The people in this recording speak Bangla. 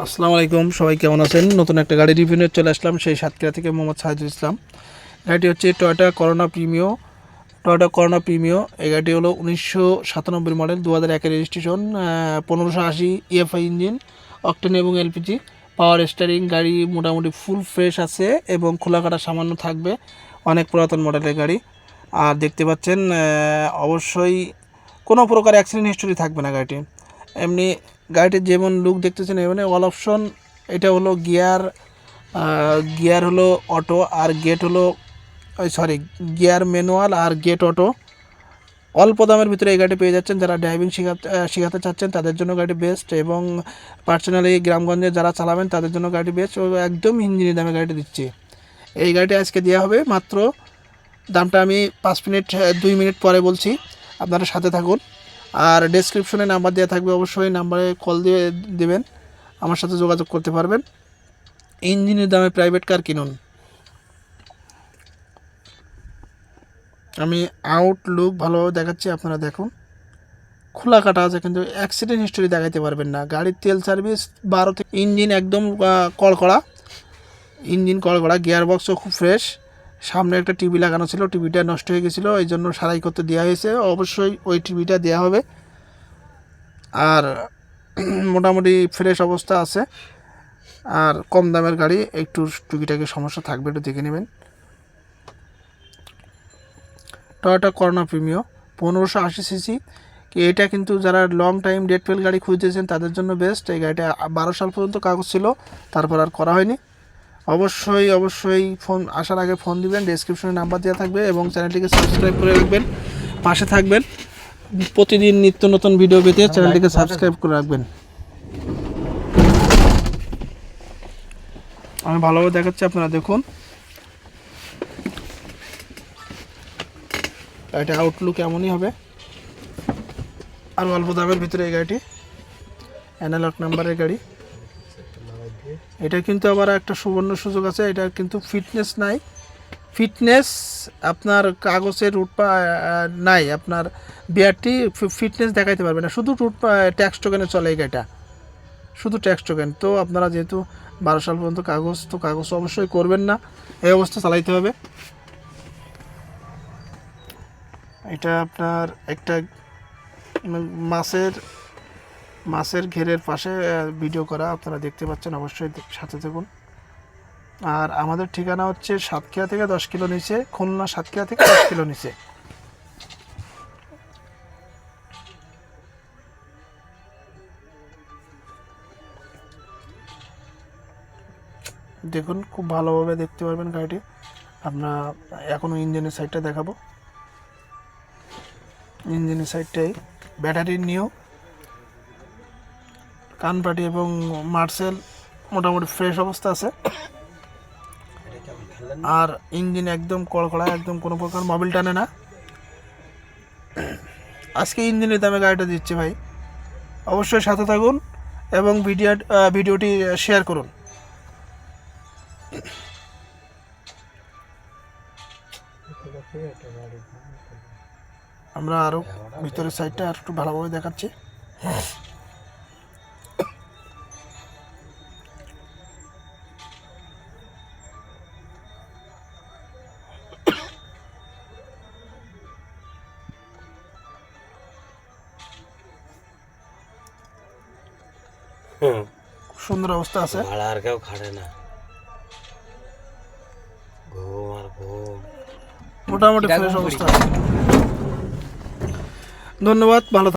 আসসালামু আলাইকুম, সবাই কেমন আছেন? নতুন একটা গাড়ি রিভিউ নিয়ে চলে আসলাম সেই সাতক্ষীরা থেকে মোহাম্মদ সাহাজুল ইসলাম। গাড়িটি হচ্ছে Toyota Corona Premio Toyota Corona Premio এই গাড়িটি হলো উনিশশো সাতানব্বই মডেল দু হাজার একের রেজিস্ট্রেশন পনেরোশো আশি ইএফআই ইঞ্জিন অকটেন এবং এলপিজি পাওয়ার স্টারিং গাড়ি মোটামুটি ফুল ফ্রেশ আছে এবং খোলা কাটা সামান্য থাকবে, অনেক পুরাতন মডেলের গাড়ি। আর দেখতে পাচ্ছেন অবশ্যই কোনো প্রকার অ্যাক্সিডেন্ট হিস্টোরি থাকবে না গাড়িটি। এমনি গাড়িটির যেমন লুক দেখতেছেন, এমনি অল অপশন এটা হলো গিয়ার গিয়ার হলো অটো আর গেট হলো সরি গিয়ার ম্যানুয়াল আর গেট অটো অল্প দামের ভিতরে এই গাড়ি পেয়ে যাচ্ছেন, যারা ড্রাইভিং শেখাতে চাচ্ছেন, তাদের জন্য গাড়ি বেস্ট এবং পার্সোনালি গ্রামগঞ্জে যারা চালাবেন, তাদের জন্য গাড়ি বেস্ট একদম ইঞ্জিনের দামে গাড়িটি দিচ্ছে। এই গাড়িটি আজকে দেওয়া হবে, মাত্র দামটা আমি পাঁচ মিনিট দুই মিনিট পরে বলছি। আপনারা সাথে থাকুন। আর ডেসক্রিপশনে নাম্বার দেওয়া থাকবে অবশ্যই নাম্বারে কল দিয়ে দেবেন, আমার সাথে যোগাযোগ করতে পারবেন। ইঞ্জিনের দামে প্রাইভেট কার কিনুন। আমি আউটলুক ভালোভাবে দেখাচ্ছি, আপনারা দেখুন। খোলা কাটা আছে, কিন্তু অ্যাক্সিডেন্ট হিস্টোরি দেখাইতে পারবেন না। গাড়ির তেল সার্ভিস বারো থেকে ইঞ্জিন একদম কড়কড়া। ইঞ্জিন কড়কড়া গিয়ার বক্সও খুব ফ্রেশ সামনে একটা টিভি লাগানো ছিল, টিভিটা নষ্ট হয়ে গেছিল, এই জন্য সারাই করতে দেওয়া হয়েছে। অবশ্যই ওই টিভিটা দেওয়া হবে। আর মোটামুটি ফ্রেশ অবস্থা আছে। আর কম দামের গাড়ি, একটু টুকিটাকি সমস্যা থাকবে, একটু দেখে নেবেন। টয়োটা করোনা প্রিমিও পনেরোশো আশি সিসি এটা কিন্তু যারা লং টাইম ডেট ফেল গাড়ি খুঁজতেছেন, তাদের জন্য বেস্ট এই গাড়িটা বারো সাল পর্যন্ত কাগজ ছিল, তারপর আর করা হয়নি। অবশ্যই অবশ্যই ফোন আসার আগে ফোন দিবেন ডেসক্রিপশনে নাম্বার দেওয়া থাকবে এবং চ্যানেলটিকে সাবস্ক্রাইব করে রাখবেন পাশে থাকবেন। প্রতিদিন নিত্য নতুন ভিডিও পেতে চ্যানেলটিকে সাবস্ক্রাইব করে রাখবেন। আমি ভালোভাবে দেখাচ্ছি আপনারা দেখুন। গাড়িটা আউটলুক এমনই হবে। আর অল্প দামের ভিতরে এই গাড়িটি। অ্যানালগ নাম্বারের গাড়ি। এটা কিন্তু আবার একটা সুবর্ণ সুযোগ আছে, এটা কিন্তু ফিটনেস নাই। ফিটনেস আপনার কাগজের রুট পা নাই, আপনার বিআরটি ফিটনেস দেখাইতে পারবে না, শুধু রুট ট্যাক্স টোকেনে চলে এই গাড়িটা। শুধু ট্যাক্স টোকেন তো আপনারা যেহেতু বারো সাল পর্যন্ত কাগজ, তো কাগজ অবশ্যই করবেন না, এই অবস্থা চালাইতে হবে। এটা আপনার একটা মাছের মাছের ঘেরের পাশে ভিডিও করা, আপনারা দেখতে পাচ্ছেন, অবশ্যই সাথে থাকুন। আর আমাদের ঠিকানা হচ্ছে সাতক্ষীরা থেকে দশ কিলো নিচে, খুলনা সাতক্ষীরা থেকে দশ কিলো নিচে। দেখুন, খুব ভালোভাবে দেখতে পারবেন গাড়িটি। আপনার এখনও ইঞ্জিনের সাইডটা দেখাবো। ইঞ্জিনের সাইডটাই ব্যাটারি নিয়েও কানপাটি এবং মার্সেল মোটামুটি ফ্রেশ অবস্থা আছে। আর ইঞ্জিন একদম কড়কড়া, একদম কোনো প্রকার মোবিল টানে না। আজকে ইঞ্জিনের দামে গাড়িটা দিচ্ছি ভাই। অবশ্যই সাথে থাকুন এবং ভিডিও ভিডিওটি শেয়ার করুন। আমরা আরও ভিতরের সাইডটা আর একটু ভালোভাবে দেখাচ্ছি। খুব সুন্দর অবস্থা আছে। ভাড়া আর কেউ খাটে না। ঘুম আর ঘুম। মোটামুটি ফ্রেশ অবস্থা আছে। ধন্যবাদ ভালো